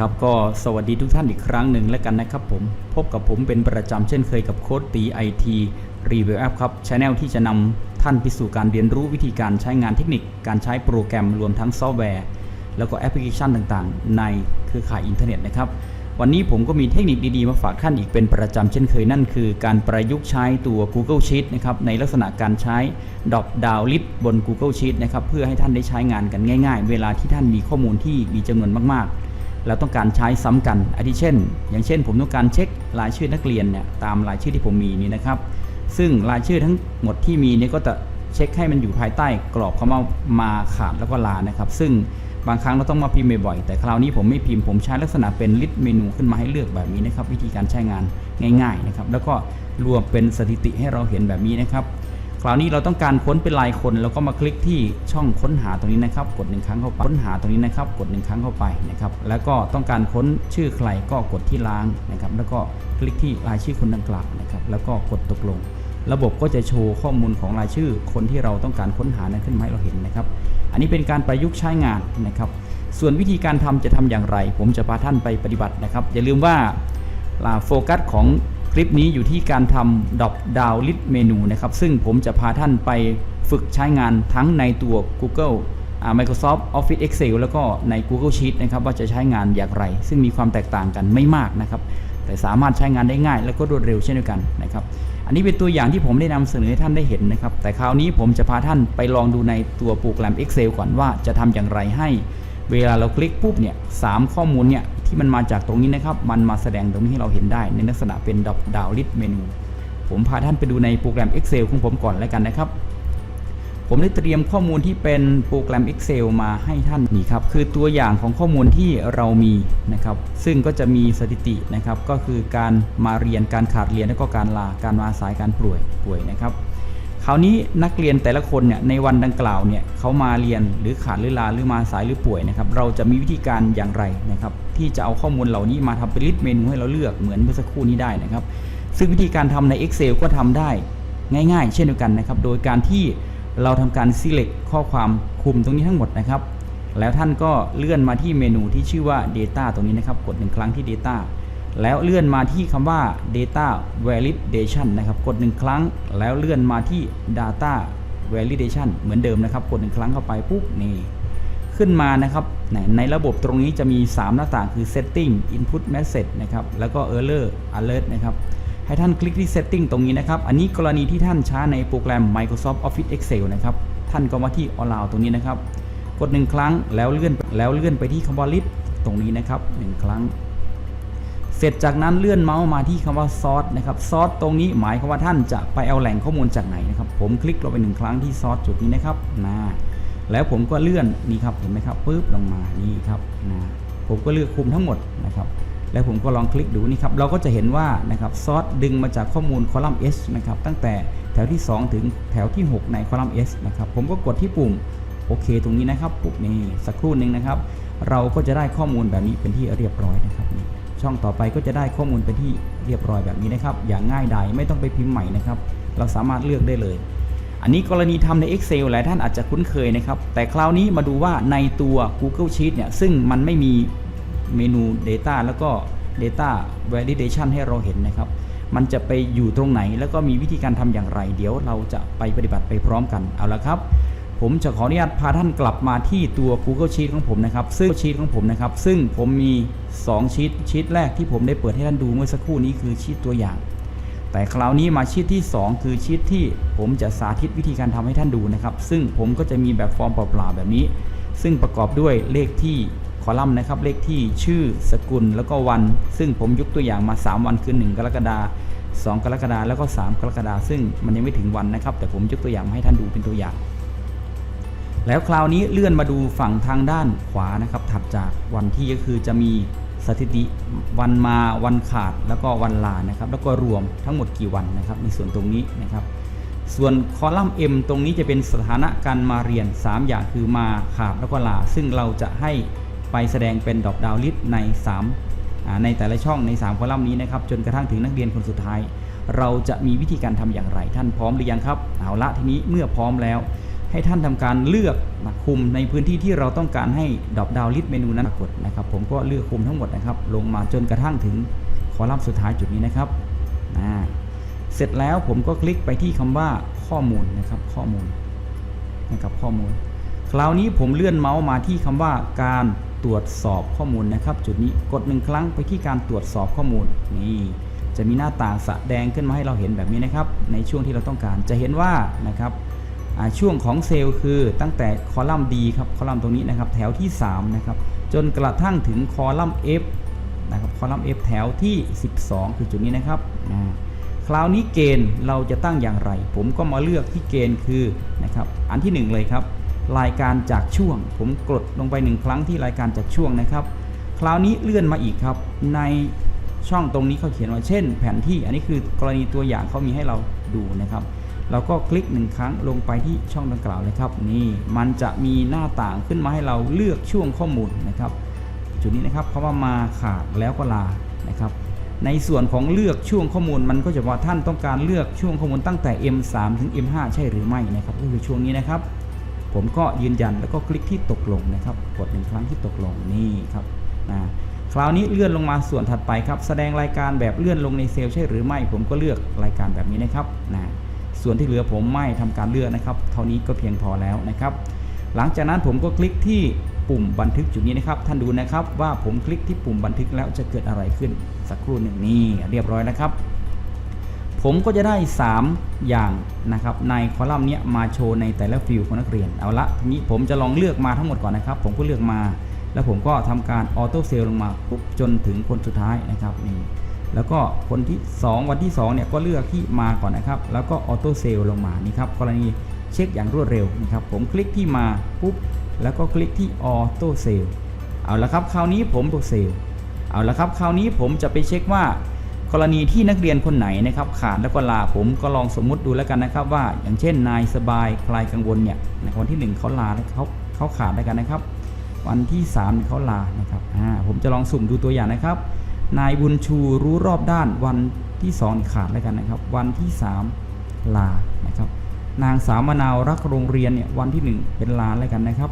ครับก็สวัสดีทุกท่านอีกครั้งหนึ่งแล้วกันนะครับผม พบกับผมเป็นประจำเช่นเคยกับโค้ดตีไอทีรีวิวแอปครับช anel ที่จะนำท่านไปสู่การเรียนรู้วิธีการใช้งานเทคนิค การใช้โปรแกรมรวมทั้งซอฟต์แวร์ แล้วก็แอปพลิเคชันต่างๆ ในเครือข่ายอินเทอร์เน็ตนะครับ วันนี้ผมก็มีเทคนิคดีๆ มาฝากท่านอีกเป็นประจำเช่นเคยนั่นคือ การประยุกต์ใช้ตัว Google Sheet นะครับในลักษณะการใช้ดอกดาวลิสบน Google Sheet นะครับเพื่อให้ท่านได้ใช้งานกันง่าย ๆ เวลาที่ท่านมีข้อมูลที่มีจำนวนมากๆ แล้วต้องการใช้ซ้ำกันอาทิเช่น อย่างเช่น ผมต้องการเช็ครายชื่อนักเรียนเนี่ยตามรายชื่อที่ผมมีนี่นะครับ ซึ่งรายชื่อทั้งหมดที่มีเนี่ยก็จะเช็คให้มันอยู่ภายใต้กรอบคำว่ามาขาดแล้วก็ลานะครับ ซึ่งบางครั้งเราต้องมาพิมพ์บ่อยๆแต่คราวนี้ผมไม่พิมพ์ผมใช้ลักษณะเป็นลิสต์เมนูขึ้นมาให้เลือกแบบนี้นะครับ วิธีการใช้งานง่าย ๆนะครับ แล้วก็รวมเป็นสถิติให้เราเห็นแบบนี้นะครับ คราวนี้เราต้องการค้นเป็นลายคนแล้วก็มาคลิกที่ช่องค้นหาตรงนี้นะครับ กดหนึ่งครั้งเข้าไปค้นหาตรงนี้นะครับ กดหนึ่งครั้งเข้าไปนะครับแล้วก็ต้องการค้นชื่อใครก็กดที่ล้างนะครับแล้วก็คลิกที่รายชื่อคนดังกล่าวนะครับแล้วก็กดตกลง ระบบก็จะโชว์ข้อมูลของรายชื่อ คนที่เราต้องการค้นหานั้นขึ้นมาให้เราเห็นนะครับ อันนี้เป็นการประยุกต์ใช้งานนะครับ ส่วนวิธีการทำจะทำอย่างไร ผมจะพาท่านไปปฏิบัตินะครับ อย่าลืมว่าโฟกัสของ คลิปนี้อยู่ที่การทำดอกดาวลิสเมนูนะครับซึ่งผมจะพาท่านไปฝึกใช้งานทั้งในตัว Google Microsoft Office Excel แล้วก็ใน Google Sheet นะครับว่าจะใช้งานอย่างไร ซึ่งมีความแตกต่างกันไม่มากนะครับแต่สามารถใช้งานได้ง่าย แล้วก็รวดเร็วเช่นเดียวกันนะครับอันนี้เป็นตัวอย่างที่ผมได้นำเสนอให้ท่านได้เห็นนะครับแต่คราวนี้ผมจะพาท่านไปลองดูในตัวโปรแกรม Excel ก่อนว่าจะทำอย่างไรให้ เวลาเราคลิกปุ๊บเนี่ยสามข้อมูลเนี่ย ที่มันมาจากตรงนี้นะครับ มันมาแสดงตรงนี้ให้เราเห็นได้ ในลักษณะเป็นดอกดาวลิสเมนู ผมพาท่านไปดูในโปรแกรม Excel ของผมก่อนแล้วกันนะครับ ผมได้เตรียมข้อมูลที่เป็นโปรแกรม Excel มาให้ท่านนี่ครับ คือตัวอย่างของข้อมูลที่เรามีนะครับ ซึ่งก็จะมีสถิตินะครับ ก็คือการมาเรียน การขาดเรียน และก็การลา การมาสาย การป่วย ป่วยนะครับ คราวนี้นักเรียนแต่ละคนเนี่ยในวันดังกล่าวเนี่ยเขามาเรียนหรือขาดหรือลาหรือมาสายหรือป่วยนะครับเราจะมีวิธีการอย่างไรนะครับที่จะเอาข้อมูลเหล่านี้มาทำเป็นลิสต์เมนูให้เราเลือกเหมือนเมื่อสักครู่นี้ได้นะครับ ซึ่งวิธีการทำใน Excel ก็ทำได้ง่าย ๆ เช่นเดียวกันนะครับโดยการที่เราทำการ select ข้อความคุมตรงนี้ทั้งหมดนะครับแล้วท่านก็เลื่อนมาที่เมนูที่ชื่อว่า data ตรงนี้นะครับกดหนึ่งครั้งที่ data แล้วเลื่อนมาที่คำว่า data validation นะครับ กดหนึ่งครั้ง แล้วเลื่อนมาที่ data validation เหมือนเดิมนะครับ กดหนึ่งครั้งเข้าไปปุ๊บนี่ขึ้นมานะครับ ในระบบตรงนี้จะมี 3 หน้าต่างคือ setting input message นะครับ แล้วก็ error alert นะครับ ให้ท่านคลิกที่ setting ตรงนี้นะครับ อันนี้กรณีที่ท่านใช้ในโปรแกรม Microsoft Office Excel นะครับ ท่านก็มาที่ allow ตรงนี้นะครับ กดหนึ่งครั้งแล้วเลื่อนแล้วเลื่อนไปที่คำว่า list ตรงนี้นะครับหนึ่งครั้ง เสร็จจากนั้นเลื่อนเมาส์มาที่คำว่าซอสนะครับซอสตรงนี้หมายความว่าท่านจะไปเอาแหล่งข้อมูลจากไหนนะครับ ผมคลิกลงไปหนึ่งครั้งที่ซอสจุดนี้นะครับนะแล้วผมก็เลื่อนนี่ครับเห็นไหมครับปุ๊บลงมานี่ครับนะผมก็เลือกคุมทั้งหมดนะครับ แล้วผมก็ลองคลิกดูนี่ครับเราก็จะเห็นว่านะครับซอสดึงมาจากข้อมูลคอลัมน์ S นะครับตั้งแต่แถวที่ 2 ถึงแถวที่ 6 ในคอลัมน์ S นะครับผมก็กดที่ปุ่มโอเค ตรงนี้นะครับ ปุ่มนี้สักครู่หนึ่งนะครับ เราก็จะได้ข้อมูลแบบนี้เป็นที่เรียบร้อยนะครับนี่ ช่องต่อไปก็จะได้ข้อมูลเป็นที่เรียบร้อยแบบนี้นะครับ อย่างง่ายดายไม่ต้องไปพิมพ์ใหม่นะครับ เราสามารถเลือกได้เลย อันนี้กรณีทำใน Excel หลายท่านอาจจะคุ้นเคยนะครับ แต่คราวนี้มาดูว่าในตัว Google Sheet เนี่ย ซึ่งมันไม่มีเมนู Data แล้วก็ Data Validation ให้เราเห็นนะครับ มันจะไปอยู่ตรงไหนแล้วก็มีวิธีการทำอย่างไร เดี๋ยวเราจะไปปฏิบัติไปพร้อมกัน เอาละครับ ผมจะขออนุญาตพาท่านกลับมาที่ตัว Google Sheet ของผมนะครับ ซึ่งชีตของผมนะครับ ซึ่งผมมี 2 ชีตชีตแรกที่ผมได้เปิดให้ท่านดูเมื่อสักครู่นี้คือชีตตัวอย่าง แต่คราวนี้มาชีตที่ 2 คือชีตที่ผมจะสาธิตวิธีการทำให้ท่านดูนะครับ ซึ่งผมก็จะมีแบบฟอร์มเปล่าๆแบบนี้ ซึ่งประกอบด้วยเลขที่คอลัมน์นะครับ เลขที่ชื่อสกุลแล้วก็วัน ซึ่งผมยกตัวอย่างมา 3 วันคือ 1 กรกฎาคม2กรกฎาคมแล้วก็ 3 กรกฎาคมซึ่งมันยังไม่ถึงวันนะครับ แต่ผมยกตัวอย่างมาให้ท่านดูเป็นตัวอย่าง แล้วคราวนี้เลื่อนมาดูฝั่งทางด้านขวานะครับ ถัดจากวันที่ก็คือจะมีสถิติวันมาวันขาดแล้วก็วันลานะครับ แล้วก็รวมทั้งหมดกี่วันนะครับ ในส่วนตรงนี้นะครับ ส่วนคอลัมน์ M ตรงนี้จะเป็นสถานะการมาเรียน 3 อย่างคือมาขาดแล้วก็ลา ซึ่งเราจะให้ไปแสดงเป็นดอกดาวลิสต์ใน 3 ในแต่ละช่องใน 3 คอลัมน์นี้นะครับ จนกระทั่งถึงนักเรียนคนสุดท้าย เราจะมีวิธีการทำอย่างไรท่านพร้อมหรือยังครับเอาละทีนี้เมื่อพร้อมแล้ว ให้ท่านทำการเลือกนะคุมในพื้นที่ที่เราต้องการให้ดรอปดาวลิสต์เมนูนั้นปรากฏนะครับ ผมก็เลือกคุมทั้งหมดนะครับ ลงมาจนกระทั่งถึงคอลัมน์สุดท้ายจุดนี้นะครับเสร็จแล้วผมก็คลิกไปที่คำว่าข้อมูลนะครับข้อมูลนะครับข้อมูล คราวนี้ผมเลื่อนเมาส์มาที่คำว่าการตรวจสอบข้อมูลนะครับ จุดนี้กดหนึ่งครั้งไปที่การตรวจสอบข้อมูลนี่จะมีหน้าต่างแสดงขึ้นมาให้เราเห็นแบบนี้นะครับ ในช่วงที่เราต้องการจะเห็นว่านะครับ ช่วงของเซลล์คือตั้งแต่คอลัมน์ D ครับคอลัมน์ตรงนี้นะครับแถวที่3นะครับจนกระทั่งถึงคอลัมน์ F นะครับคอลัมน์ F แถวที่ 12 คือจุดนี้นะครับคราวนี้เกณฑ์เราจะตั้งอย่างไร ผมก็มาเลือกที่เกณฑ์คือนะครับอันที่หนึ่งเลยครับ รายการจากช่วง ผมกดลงไปหนึ่งครั้งที่รายการจากช่วงนะครับ คราวนี้เลื่อนมาอีกครับ ในช่องตรงนี้เขาเขียนว่าเช่น แผนที่อันนี้คือกรณีตัวอย่างเขามีให้เราดูนะครับ เราก็คลิกหนึ่งครั้งลงไปที่ช่องดังกล่าวเลยครับ นี่มันจะมีหน้าต่างขึ้นมาให้เราเลือกช่วงข้อมูลนะครับ จุดนี้นะครับคำว่ามาขาดแล้วก็ลานะครับในส่วนของเลือกช่วงข้อมูลมันก็จะว่าท่านต้องการเลือกช่วงข้อมูลตั้งแต่ M3 ถึง M5 ใช่หรือไม่นะครับก็คือช่วงนี้นะครับ ผมก็ยืนยันแล้วก็คลิกที่ตกลงนะครับ กดหนึ่งครั้งที่ตกลงนี่ครับนะคราวนี้เลื่อนลงมาส่วนถัดไปครับ แสดงรายการแบบเลื่อนลงในเซลล์ใช่หรือไม่ ผมก็เลือกรายการแบบนี้นะครับนะ ส่วนที่เหลือผมไม่ทำการเลือกนะครับ เท่านี้ก็เพียงพอแล้วนะครับ หลังจากนั้นผมก็คลิกที่ปุ่มบันทึกจุดนี้นะครับ ท่านดูนะครับว่าผมคลิกที่ปุ่มบันทึกแล้วจะเกิดอะไรขึ้น สักครู่หนึ่งนี่เรียบร้อยนะครับ ผมก็จะได้ 3 อย่างนะครับ ในคอลัมน์เนี้ยมาโชว์ในแต่ละฟิลของนักเรียน เอาละทีนี้ผมจะลองเลือกมาทั้งหมดก่อนนะครับ ผมก็เลือกมา แล้วผมก็ทำการออโต้เซลลงมาปุ๊บจนถึงคนสุดท้ายนะครับนี่ แล้วก็คนที่ 2 วันที่2เนี่ยก็เลือกที่มาก่อนนะครับ แล้วก็ออโต้เซลลงมานี่ครับกรณีเช็คอย่างรวดเร็วนะครับ ผมคลิกที่มาปุ๊บแล้วก็คลิกที่ออโต้เซลเอาละครับ คราวนี้ผมตัวเซลเอาละครับ คราวนี้ผมจะไปเช็คว่า กรณีที่นักเรียนคนไหนนะครับ ขาดแล้วก็ลาผมก็ลองสมมุติดูแล้วกันนะครับ ว่าอย่างเช่นนายสบายคลายกังวลเนี่ยในวันที่ 1เขาลาแล้วเขาเขาขาดแล้วกันนะครับ วันที่3เขาลานะครับอ่าผมจะลองสุ่มดูตัวอย่างนะครับ นายบุญชูรู้รอบด้านวันที่2ขาดแล้วกันนะครับ วันที่3ลานะครับ นางสาวมะนาวรักโรงเรียนเนี่ยวันที่1เป็นลาแล้วกันนะครับ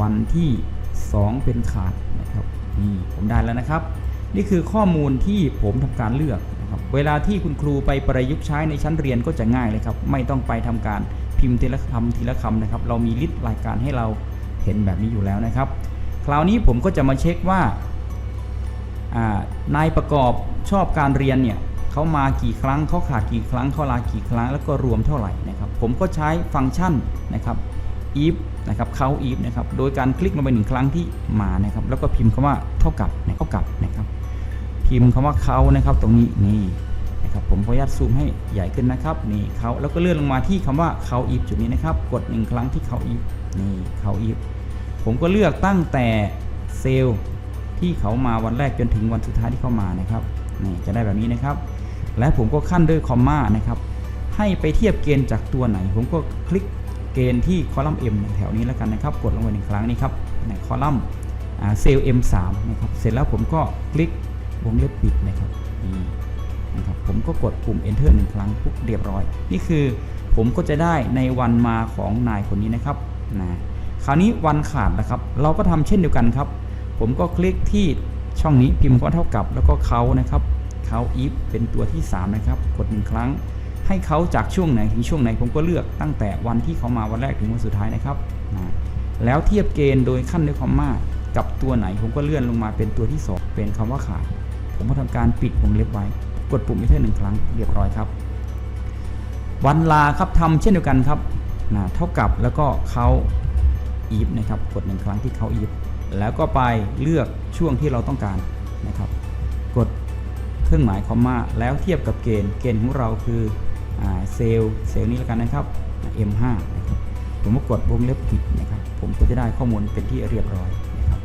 วันที่2เป็นขาดนะครับนี่ผมได้แล้วนะครับ นี่คือข้อมูลที่ผมทำการเลือกนะครับ เวลาที่คุณครูไปประยุกต์ใช้ในชั้นเรียนก็จะง่ายเลยครับ ไม่ต้องไปทำการพิมพ์ทีละคำทีละคำนะครับ เรามีลิสต์รายการให้เราเห็นแบบนี้อยู่แล้วนะครับ คราวนี้ผมก็จะมาเช็คว่า นายประกอบชอบการเรียนเนี่ยเขามากี่ครั้งเขาขาดกี่ครั้งเขาลากี่ครั้ง แล้วก็รวมเท่าไหร่นะครับผมก็ใช้ฟังก์ชันนะครับ if นะครับเขา if นะครับโดยการคลิกลงไปหนึ่งครั้งที่มานะครับแล้วก็พิมพ์คำว่าเท่ากับเท่ากับนะครับพิมพ์คำว่าเขานะครับตรงนี้นี่นะครับผมขออนุญาตซูมให้ใหญ่ขึ้นนะครับนี่เขาแล้วก็เลื่อนลงมาที่คำว่าเขาอีฟจุดนี้นะครับกดหนึ่งครั้งที่เขาอีฟนี่เขาอีฟผมก็เลือกตั้งแต่เซลล์ ที่เขามาวันแรกจนถึงวันสุดท้ายที่เขามานะครับนี่จะได้แบบนี้นะครับ และผมก็ขั้นด้วยคอมมานะครับ ให้ไปเทียบเกณฑ์จากตัวไหน ผมก็คลิกเกณฑ์ที่คอลัมน์ M แถวนี้แล้วกันนะครับ กดลงไปหนึ่งครั้งนี้ครับในคอลัมน์เซลล์ M3 นะครับ เสร็จแล้วผมก็คลิกวงเล็บปิดนะครับนี่นะครับ ผมก็กดปุ่ม enter หนึ่งครั้งปุ๊บเรียบร้อย นี่คือผมก็จะได้ในวันมาของนายคนนี้นะครับนะคราวนี้วันขาดนะครับ เราก็ทำเช่นเดียวกันครับ ผมก็คลิกที่ช่องนี้พิมพ์ก็เท่ากับ แล้วก็เขานะครับเขา if เป็นตัวที่ 3 นะครับ กดหนึ่งครั้ง ให้เขาจากช่วงไหนถึงช่วงไหน ผมก็เลือกตั้งแต่วันที่เขามาวันแรกถึงวันสุดท้ายนะครับนะแล้วเทียบเกณฑ์โดยขั้นด้วยคอมมากับตัวไหนผมก็เลื่อนลงมาเป็นตัวที่ 2 เป็นคำว่าขาดผมก็ทำการปิดวงเล็บไว้ กดปุ่ม enter หนึ่งครั้งเรียบร้อยครับ วันลาครับทำเช่นเดียวกันครับนะเท่ากับแล้วก็เขาอีฟนะครับ กดหนึ่งครั้งที่เขาอีฟ แล้วก็ไปเลือกช่วงที่เราต้องการนะครับ กดเครื่องหมายคอมมาแล้วเทียบกับเกณฑ์ เกณฑ์ของเราคือเซลล์เซลล์นี้แล้วกันนะครับ M5 นะครับผมก็กดวงเล็บปิดนะครับ ผมก็จะได้ข้อมูลเป็นที่เรียบร้อยนะครับ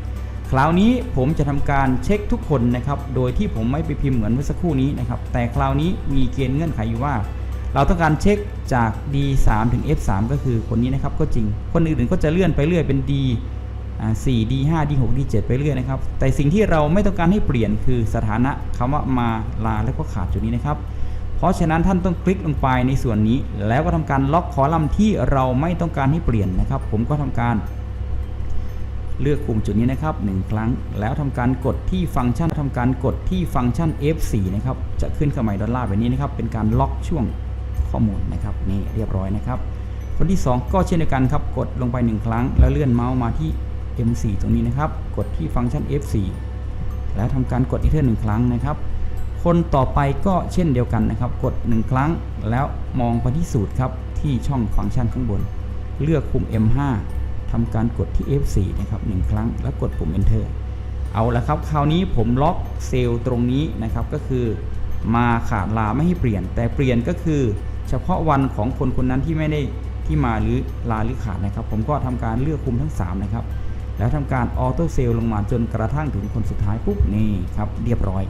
คราวนี้ผมจะทำการเช็คทุกคนนะครับ โดยที่ผมไม่ไปพิมพ์เหมือนเมื่อสักครู่นี้นะครับ แต่คราวนี้มีเกณฑ์เงื่อนไขอยู่ว่า เราต้องการเช็คจาก D3 ถึง F3 ก็คือคนนี้นะครับ ก็จริง คนอื่นๆก็จะเลื่อนไปเรื่อยเป็น D อ่า4 D5 D6 D7 ไปเรื่อยนะครับ แต่สิ่งที่เราไม่ต้องการให้เปลี่ยนคือสถานะคำว่ามาลาแล้วก็ขาดจุดนี้นะครับ เพราะฉะนั้นท่านต้องคลิกลงไปในส่วนนี้ แล้วก็ทำการล็อกคอลัมน์ที่เราไม่ต้องการให้เปลี่ยนนะครับ ผมก็ทำการเลือกปุ่มจุดนี้นะครับ 1 ครั้งแล้วทำการกดที่ฟังก์ชันทำการกดที่ฟังก์ชัน F4 นะครับจะขึ้นเครื่องหมายดอลลาร์แบบนี้นะครับเป็นการล็อกช่วงข้อมูลนะครับนี่เรียบร้อยนะครับคนที่ 2 ก็เช่นเดียวกันครับกดลงไป 1 ครั้ง แล้วเลื่อนเมาส์มาที่ M4 ตรงนี้นะครับ กดที่ฟังก์ชัน F4 แล้วทำการกด Enter หนึ่งครั้งนะครับ คนต่อไปก็เช่นเดียวกันนะครับ กด 1 ครั้งแล้วมองไปที่สูตรครับที่ช่องฟังก์ชันข้างบน เลือกปุ่ม M5 ทำการกดที่ F4 นะครับ1ครั้ง แล้วกดปุ่ม Enter เอาละครับ คราวนี้ผมล็อกเซลล์ตรงนี้นะครับก็คือ มาขาดลาไม่ให้เปลี่ยน แต่เปลี่ยนก็คือ เฉพาะวันของคนคนนั้นที่ไม่ได้ที่มาหรือลาหรือขาดนะครับ ผมก็ทำการเลือกคุมทั้ง 3 นะครับ แล้วทำการออโต้เซลล์ลงมาจนกระทั่งถึงคนสุดท้ายปุ๊บนี่ครับเรียบร้อย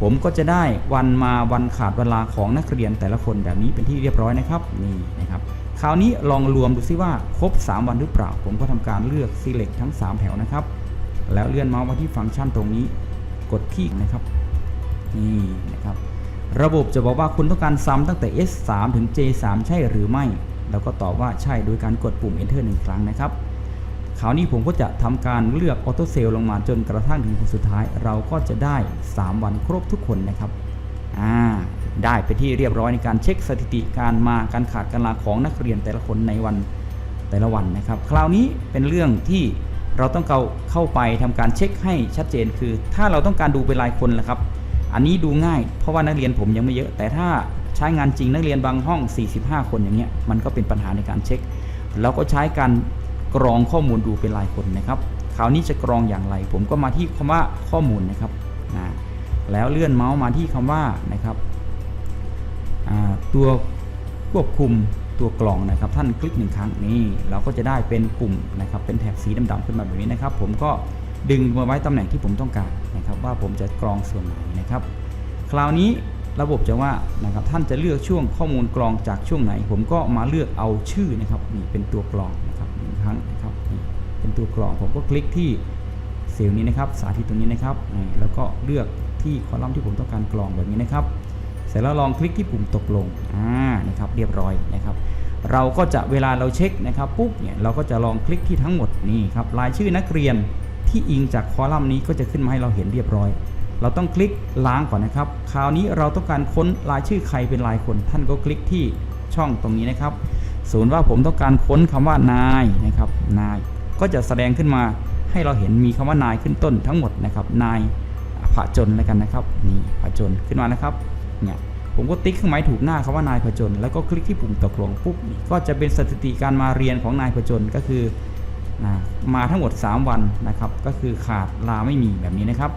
ผมก็จะได้วันมาวันขาดเวลาของนักเรียนแต่ละคนแบบนี้เป็นที่เรียบร้อยนะครับนี่นะครับคราวนี้ลองรวมดูซิว่าครบ 3 วันหรือเปล่า ผมก็ทำการเลือก select ทั้ง 3 แถวนะครับ แล้วเลื่อนเมาส์มาที่ฟังก์ชันตรงนี้ กดคลิกนะครับนี่นะครับระบบจะบอกว่าคุณต้องการซ้ำตั้งแต่ S3 ถึง J3 ใช่หรือไม่ แล้วก็ตอบว่าใช่โดยการกดปุ่ม Enter หนึ่งครั้งนะครับ คราวนี้ผมก็จะทำการเลือกออโต้เซลลงมาจนกระทั่งถึงคนสุดท้าย เราก็จะได้ 3 วันครบทุกคนนะครับอ่าได้ไปที่เรียบร้อยในการเช็คสถิติการมาการขาดการลาของนักเรียนแต่ละคนในวันแต่ละวันนะครับ คราวนี้เป็นเรื่องที่เราต้องเข้าเข้าไปทำการเช็คให้ชัดเจนคือ ถ้าเราต้องการดูเป็นรายคนละครับ อันนี้ดูง่าย เพราะว่านักเรียนผมยังไม่เยอะ แต่ถ้าใช้งานจริงนักเรียนบางห้อง 45 คนอย่างเงี้ยมันก็เป็นปัญหาในการเช็ค เราก็ใช้การ กรองข้อมูลดูเป็นรายคนนะครับ คราวนี้จะกรองอย่างไร ผมก็มาที่คำว่าข้อมูลนะครับนะแล้วเลื่อนเมาส์มาที่คำว่านะครับตัวควบคุมตัวกล่องนะครับ ท่านคลิกหนึ่งครั้งนี่เราก็จะได้เป็นปุ่มนะครับ เป็นแถบสีดำๆขึ้นมาแบบนี้นะครับ ผมก็ดึงมาไว้ตำแหน่งที่ผมต้องการนะครับ ว่าผมจะกรองส่วนไหนนะครับ คราวนี้ระบบจะว่านะครับท่านจะเลือกช่วงข้อมูลกรองจากช่วงไหน ผมก็มาเลือกเอาชื่อนะครับนี่เป็นตัวกรองนะ ครั้งนะครับเป็นตัวกรองผมก็คลิกที่เซลล์นี้นะครับ สาธิตตรงนี้นะครับ แล้วก็เลือกที่คอลัมน์ที่ผมต้องการกรองแบบนี้นะครับ เสร็จแล้วลองคลิกที่ปุ่มตกลงอ่านะครับเรียบร้อยนะครับ เราก็จะเวลาเราเช็คนะครับปุ๊บเนี่ยเราก็จะลองคลิกที่ทั้งหมดนี่ครับรายชื่อนักเรียนที่อิงจากคอลัมน์นี้ก็จะขึ้นมาให้เราเห็นเรียบร้อย เราต้องคลิกล้างก่อนนะครับ คราวนี้เราต้องการค้นรายชื่อใครเป็นรายคน ท่านก็คลิกที่ช่องตรงนี้นะครับ ส่วนว่าผมต้องการค้นคำว่านายนะครับนาย ก็จะแสดงขึ้นมาให้เราเห็นมีคำว่านายขึ้นต้นทั้งหมดนะครับนายผจญแล้วกันนะครับนี่ผจญขึ้นมานะครับเนี่ยผมก็ติ๊กเครื่องหมายถูกหน้าคำว่านายผจญแล้วก็คลิกที่ปุ่มตกลงปุ๊บก็จะเป็นสถิติการมาเรียนของนายผจญก็คือมาทั้งหมด 3 วันนะครับ ก็คือขาดลาไม่มีแบบนี้นะครับ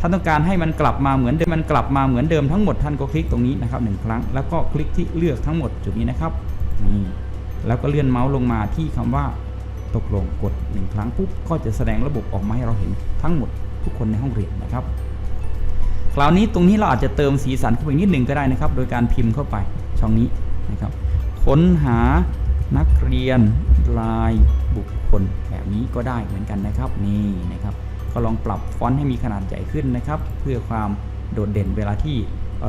ท่านต้องการให้มันกลับมาเหมือนเดิมมันกลับมาเหมือนเดิมทั้งหมดท่านก็คลิกตรงนี้นะครับหนึ่งครั้งแล้วก็คลิกที่เลือกทั้งหมดจุดนี้นะครับนี่ แล้วก็เลื่อนเมาส์ลงมาที่คำว่าตกลงกดหนึ่งครั้งปุ๊บก็จะแสดงระบบออกมาให้เราเห็นทั้งหมดทุกคนในห้องเรียนนะครับคราวนี้ตรงนี้เราอาจจะเติมสีสันเข้าไปนิดหนึ่งก็ได้นะครับ โดยการพิมพ์เข้าไปช่องนี้นะครับ ค้นหานักเรียนรายบุคคลแบบนี้ก็ได้เหมือนกันนะครับนี่นะครับก็ลองปรับฟอนต์ให้มีขนาดใหญ่ขึ้นนะครับ เพื่อความโดดเด่นเวลาที่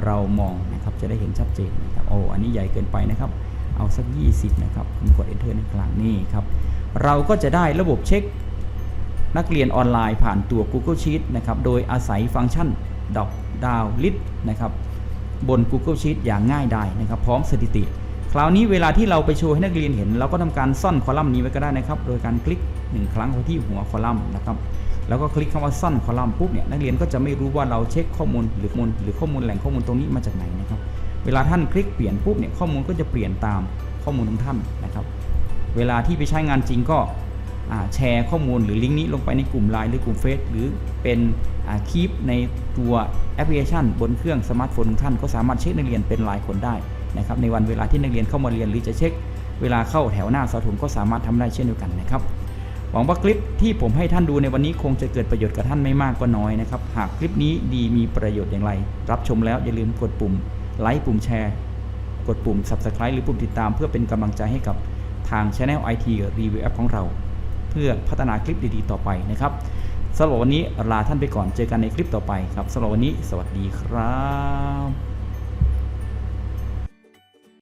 เรามองนะครับ จะได้เห็นชัดเจนนะครับโอ้อันนี้ใหญ่เกินไปนะครับ เอาสัก 20 นะครับผมกด enter ในกลางนี่ครับ เราก็จะได้ระบบเช็คนักเรียนออนไลน์ผ่านตัว Google Sheet นะครับ โดยอาศัยฟังก์ชันดอกดาวลิสนะครับ บน Google Sheet อย่างง่ายดายนะครับ พร้อมสถิติ คราวนี้เวลาที่เราไปโชว์ให้นักเรียนเห็น เราก็ทำการซ่อนคอลัมน์นี้ไว้ก็ได้นะครับ โดยการคลิก 1 ครั้งไปที่หัวคอลัมน์นะครับแล้วก็คลิกคำว่าซ่อนคอลัมน์ปุ๊บเนี่ยนักเรียนก็จะไม่รู้ว่าเราเช็คข้อมูลหรือมูลหรือข้อมูลแหล่งข้อมูลตรงนี้มาจากไหนนะครับ เวลาท่านคลิกเปลี่ยนปุ๊บเนี่ยข้อมูลก็จะเปลี่ยนตามข้อมูลของท่านนะครับ เวลาที่ไปใช้งานจริงก็แชร์ข้อมูลหรือลิงก์นี้ลงไปในกลุ่ม Line หรือกลุ่มเฟซหรือเป็นคลิปในตัวแอปพลิเคชัน บนเครื่องสมาร์ทโฟนของท่านก็สามารถเช็คนักเรียนเป็นรายคนได้นะครับในวันเวลาที่นักเรียนเข้ามาเรียนหรือจะเช็ค เวลาเข้าแถวหน้าเสาถุงก็สามารถทำได้เช่นเดียวกันนะครับหวังว่าคลิปที่ผมให้ท่านดูในวันนี้คงจะเกิดประโยชน์กับท่านไม่มากก็น้อยนะครับหากคลิปนี้ดีมีประโยชน์อย่างไร รับชมแล้วอย่าลืมกดปุ่ม ไลค์ปุ่มแชร์ กดปุ่ม Subscribe หรือปุ่มติดตาม เพื่อเป็นกำลังใจให้กับทาง Channel IT Review App ของเรา เพื่อพัฒนาคลิปดีๆ ต่อไปนะครับสำหรับวันนี้ลาท่านไปก่อนเจอกันในคลิปต่อไปครับสำหรับวันนี้ สวัสดีครับ